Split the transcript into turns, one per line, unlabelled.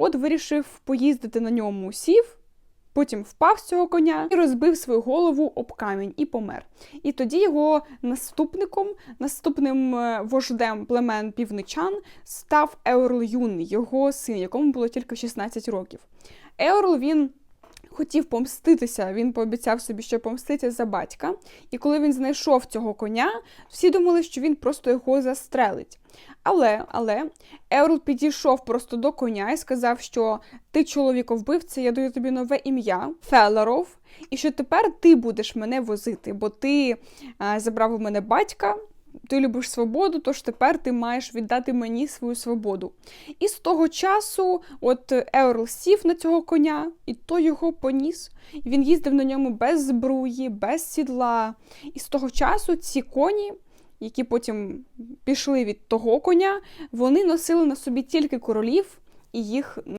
От вирішив поїздити на ньому, сів, потім впав з цього коня і розбив свою голову об камінь і помер. І тоді його наступником, наступним е, вождем племен півничан став Еорл Юний, його син, якому було тільки 16 років. Еорл він хотів помститися, він пообіцяв собі, що помститься за батька. І коли він знайшов цього коня, всі думали, що він просто його застрелить. Але, але Еорл підійшов просто до коня і сказав, що ти чоловіковбивця, я даю тобі нове ім'я Фелеров, і що тепер ти будеш мене возити, бо ти е, забрав у мене батька. Ти любиш свободу, тож тепер ти маєш віддати мені свою свободу. І з того часу, от Еорл сів на цього коня, і той його поніс. І Він їздив на ньому без збруї, без сідла. І з того часу ці коні, які потім пішли від того коня, вони носили на собі тільки королів і їх